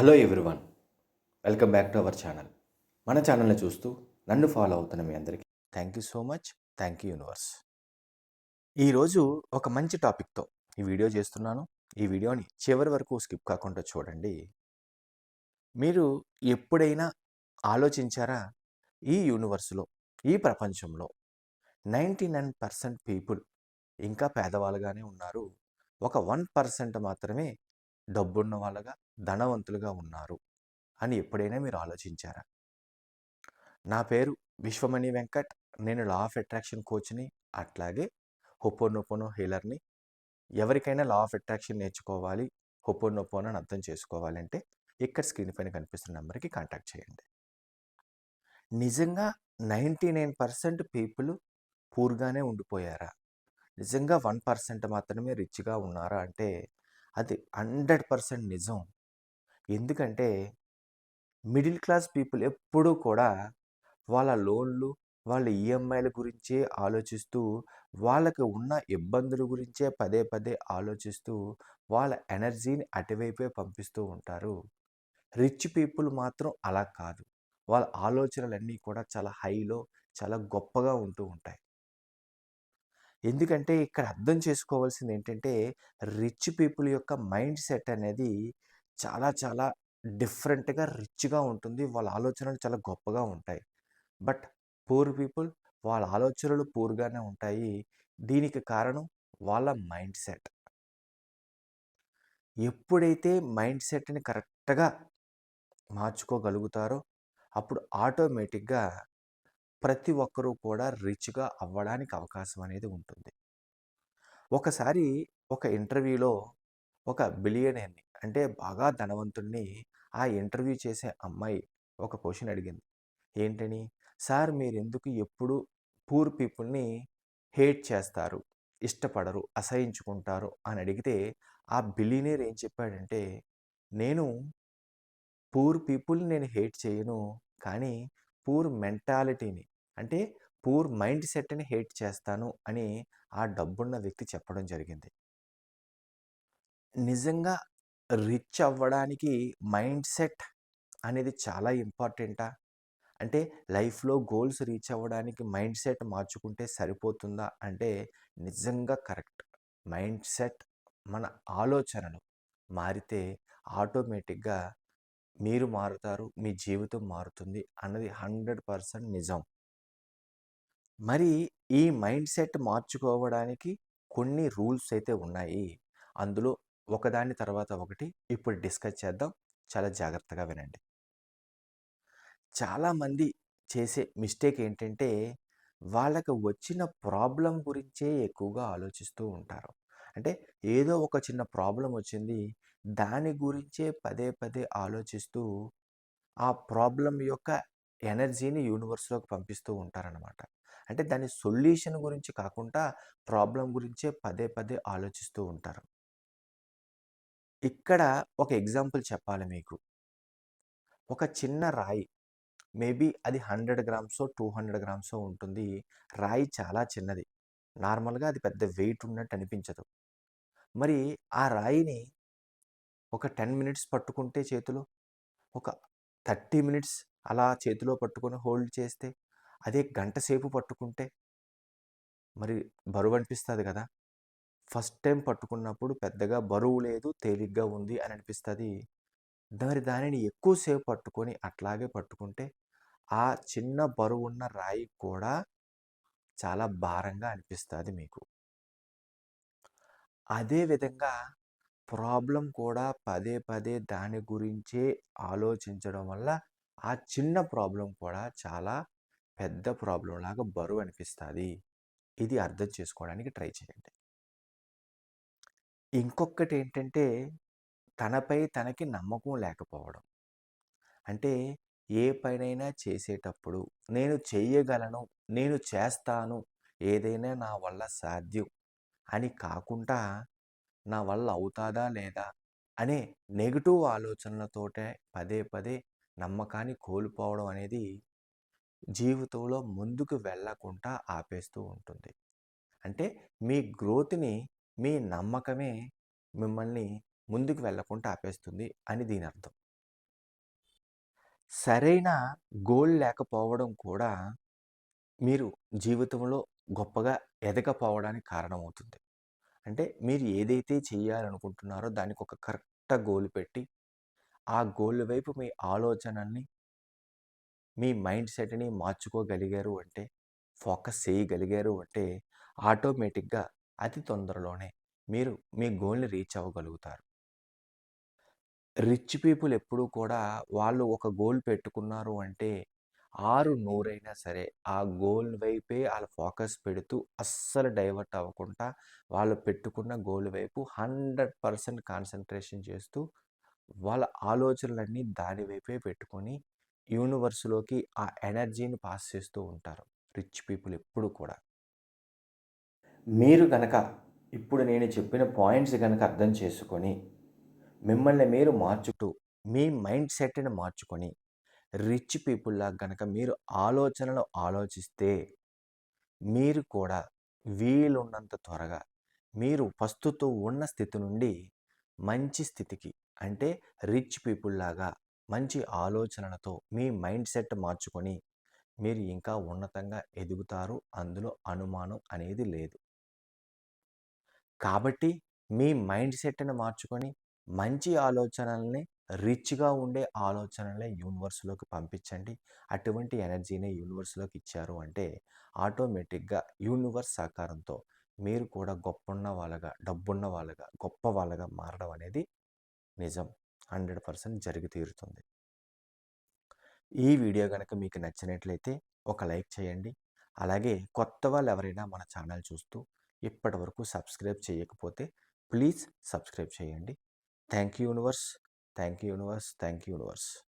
Hello everyone. Welcome back to our channel. మన ఛానల్ని చూస్తూ నన్ను ఫాలో అవుతున్న మీ అందరికీ thank you so much. Thank you universe. ఈరోజు ఒక మంచి టాపిక్తో ఈ వీడియో చేస్తున్నాను. ఈ వీడియోని చివరి వరకు స్కిప్ కాకుండా చూడండి. మీరు ఎప్పుడైనా ఆలోచించారా? ఈ యూనివర్స్లో ఈ ప్రపంచంలో నైంటీ నైన్ పర్సెంట్ పీపుల్ ఇంకా పేదవాళ్ళుగానే ఉన్నారు. ఒక వన్ పర్సెంట్ మాత్రమే డబ్బున్న వాళ్ళగా ధనవంతులుగా ఉన్నారు అని ఎప్పుడైనా మీరు ఆలోచించారా? నా పేరు విశ్వమణి వెంకట్. నేను లా ఆఫ్ అట్రాక్షన్ కోచ్ని అట్లాగే హొపోనొపోనో హీలర్ని. ఎవరికైనా లా ఆఫ్ అట్రాక్షన్ నేర్చుకోవాలి హొపోనొపోనో అని అర్థం చేసుకోవాలంటే ఇక్కడ స్క్రీన్ పైన కనిపిస్తున్న నెంబర్కి కాంటాక్ట్ చేయండి. నిజంగా నైంటీ నైన్ పర్సెంట్ పీపుల్ పూర్గానే ఉండిపోయారా? నిజంగా వన్ పర్సెంట్ మాత్రమే రిచ్గా ఉన్నారా? అంటే అది హండ్రెడ్ పర్సెంట్ నిజం. ఎందుకంటే మిడిల్ క్లాస్ పీపుల్ ఎప్పుడూ కూడా వాళ్ళ లోన్లు వాళ్ళ ఈఎంఐల గురించే ఆలోచిస్తూ వాళ్ళకి ఉన్న ఇబ్బందుల గురించే పదే పదే ఆలోచిస్తూ వాళ్ళ ఎనర్జీని అటువైపే పంపిస్తూ ఉంటారు. రిచ్ పీపుల్ మాత్రం అలా కాదు. వాళ్ళ ఆలోచనలన్నీ కూడా చాలా హైలో చాలా గొప్పగా ఉంటూ ఉంటాయి. ఎందుకంటే ఇక్కడ అర్థం చేసుకోవాల్సింది ఏంటంటే రిచ్ పీపుల్ యొక్క మైండ్ సెట్ అనేది చాలా చాలా డిఫరెంట్గా రిచ్గా ఉంటుంది. వాళ్ళ ఆలోచనలు చాలా గొప్పగా ఉంటాయి. బట్ పూర్ పీపుల్ వాళ్ళ ఆలోచనలు పూర్గానే ఉంటాయి. దీనికి కారణం వాళ్ళ మైండ్ సెట్. ఎప్పుడైతే మైండ్ సెట్ని కరెక్ట్గా మార్చుకోగలుగుతారో అప్పుడు ఆటోమేటిక్గా ప్రతి ఒక్కరూ కూడా రిచ్గా అవ్వడానికి అవకాశం అనేది ఉంటుంది. ఒకసారి ఒక ఇంటర్వ్యూలో ఒక బిలియనర్ని అంటే బాగా ధనవంతుణ్ణి ఆ ఇంటర్వ్యూ చేసే అమ్మాయి ఒక క్వశ్చన్ అడిగింది. ఏంటని? సార్ మీరెందుకు ఎప్పుడు పూర్ పీపుల్ని హేట్ చేస్తారు ఇష్టపడరు అసహించుకుంటారు? అని అడిగితే ఆ బిలీనేర్ ఏం చెప్పాడంటే నేను పూర్ పీపుల్ని నేను హేట్ చేయను కానీ పూర్ మెంటాలిటీని అంటే పూర్ మైండ్ సెట్ని హేట్ చేస్తాను అని ఆ డబ్బున్న వ్యక్తి చెప్పడం జరిగింది. నిజంగా రిచ్ అవ్వడానికి మైండ్ సెట్ అనేది చాలా ఇంపార్టెంటా? అంటే లైఫ్లో గోల్స్ రీచ్ అవ్వడానికి మైండ్ సెట్ మార్చుకుంటే సరిపోతుందా? అంటే నిజంగా కరెక్ట్. మైండ్ సెట్ మన ఆలోచనలు మారితే ఆటోమేటిక్గా మీరు మారుతారు మీ జీవితం మారుతుంది అన్నది హండ్రెడ్ పర్సెంట్ నిజం. మరి ఈ మైండ్ సెట్ మార్చుకోవడానికి కొన్ని రూల్స్ అయితే ఉన్నాయి. అందులో ఒకదాని తర్వాత ఒకటి ఇప్పుడు డిస్కస్ చేద్దాం. చాలా జాగ్రత్తగా వినండి. చాలామంది చేసే మిస్టేక్ ఏంటంటే వాళ్ళకి వచ్చిన ప్రాబ్లం గురించే ఎక్కువగా ఆలోచిస్తూ ఉంటారు. అంటే ఏదో ఒక చిన్న ప్రాబ్లం వచ్చింది దాని గురించే పదే పదే ఆలోచిస్తూ ఆ ప్రాబ్లం యొక్క ఎనర్జీని యూనివర్స్లోకి పంపిస్తూ ఉంటారనమాట అంటే దాని సొల్యూషన్ గురించి కాకుండా ప్రాబ్లం గురించే పదే పదే ఆలోచిస్తూ ఉంటారు. ఇక్కడ ఒక ఎగ్జాంపుల్ చెప్పాలి మీకు. ఒక చిన్న రాయి మేబీ అది hundred grams two hundred grams ఉంటుంది. రాయి చాలా చిన్నది. నార్మల్గా అది పెద్ద వెయిట్ ఉన్నట్టు అనిపించదు. మరి ఆ రాయిని ఒక టెన్ మినిట్స్ పట్టుకుంటే చేతిలో ఒక థర్టీ మినిట్స్ అలా చేతిలో పట్టుకొని హోల్డ్ చేస్తే అదే గంట సేపు పట్టుకుంటే మరి బరువు అనిపిస్తుంది కదా! ఫస్ట్ టైం పట్టుకున్నప్పుడు పెద్దగా బరువు లేదు తేలిగ్గా ఉంది అని అనిపిస్తుంది. మరి దానిని ఎక్కువసేపు పట్టుకొని అట్లాగే పట్టుకుంటే ఆ చిన్న బరువు ఉన్న రాయి కూడా చాలా భారంగా అనిపిస్తుంది మీకు. అదేవిధంగా ప్రాబ్లం కూడా పదే పదే దాని గురించే ఆలోచించడం వల్ల ఆ చిన్న ప్రాబ్లం కూడా చాలా పెద్ద ప్రాబ్లం లాగా బరువు అనిపిస్తుంది. ఇది అర్థం చేసుకోవడానికి ట్రై చేయండి. ఇంకొకటి ఏంటంటే తనపై తనకి నమ్మకం లేకపోవడం. అంటే ఏ పనైనా చేసేటప్పుడు నేను చెయ్యగలను నేను చేస్తాను ఏదైనా నా వల్ల సాధ్యం అని కాకుండా నా వల్ల అవుతాదా లేదా అనే నెగిటివ్ ఆలోచనలతోటే పదే పదే నమ్మకాన్ని కోల్పోవడం అనేది జీవితంలో ముందుకు వెళ్ళకుండా ఆపేస్తూ ఉంటుంది. అంటే మీ గ్రోత్ని మీ నమ్మకమే మిమ్మల్ని ముందుకు వెళ్ళకుండా ఆపేస్తుంది అని దీని అర్థం సరైన గోల్ లేకపోవడం కూడా మీరు జీవితంలో గొప్పగా ఎదగపోవడానికి కారణమవుతుంది. అంటే మీరు ఏదైతే చేయాలనుకుంటున్నారో దానికి ఒక కరెక్ట్ గోల్ పెట్టి, ఆ గోల్ వైపు మీ ఆలోచనల్ని మీ మైండ్ సెట్‌ని మార్చుకోగలిగారు అంటే, ఫోకస్ చేయగలిగారు అంటే, ఆటోమేటిక్‌గా అతి తొందరలోనే మీరు మీ గోల్‌ని రీచ్ అవ్వగలుగుతారు. రిచ్ పీపుల్ ఎప్పుడూ కూడా వాళ్ళు ఒక గోల్ పెట్టుకున్నారు అంటే, ఆరు నూరైనా సరే ఆ గోల్ వైపే వాళ్ళ ఫోకస్ పెడుతూ అస్సలు డైవర్ట్ అవ్వకుండా వాళ్ళు పెట్టుకున్న గోల్ వైపు 100% కాన్సంట్రేషన్ చేస్తూ, వాళ్ళ ఆలోచనలన్నీ దాని వైపే పెట్టుకొని యూనివర్స్‌లోకి ఆ ఎనర్జీని పాస్ చేస్తూ ఉంటారు. రిచ్ పీపుల్ ఎప్పుడూ కూడా. మీరు గనక ఇప్పుడు నేను చెప్పిన పాయింట్స్ కనుక అర్థం చేసుకొని, మిమ్మల్ని మీరు మార్చుతూ, మీ మైండ్ సెట్‌ని మార్చుకొని, రిచ్ పీపుల్లా గనక మీరు ఆలోచనలు ఆలోచిస్తే, మీరు కూడా వీలున్నంత త్వరగా మీరు ప్రస్తుతం ఉన్న స్థితి నుండి మంచి స్థితికి అంటే రిచ్ పీపుల్‌లాగా మంచి ఆలోచనలతో మీ మైండ్ సెట్ మార్చుకొని, మీరు ఇంకా ఉన్నతంగా ఎదుగుతారు. అందులో అనుమానం అనేది లేదు. కాబట్టి మీ మైండ్ సెట్‌ని మార్చుకొని, మంచి ఆలోచనల్ని రిచ్‌గా ఉండే ఆలోచనలే యూనివర్స్‌లోకి పంపించండి. అటువంటి ఎనర్జీని యూనివర్స్‌లోకి ఇచ్చారు అంటే, ఆటోమేటిక్‌గా యూనివర్స్ సహకారంతో మీరు కూడా గొప్పున్న వాళ్ళగా, డబ్బున్న వాళ్ళగా, గొప్ప వాళ్ళగా మారడం అనేది నిజం. 100% జరిగి తీరుతుంది. ఈ వీడియో కనుక మీకు నచ్చినట్లయితే ఒక లైక్ చేయండి. అలాగే కొత్త వాళ్ళు ఎవరైనా మన ఛానల్ చూస్తూ ఇప్పటివరకు సబ్స్క్రైబ్ చేయకపోతే ప్లీజ్ సబ్స్క్రైబ్ చేయండి. Thank you universe. Thank you universe. Thank you universe.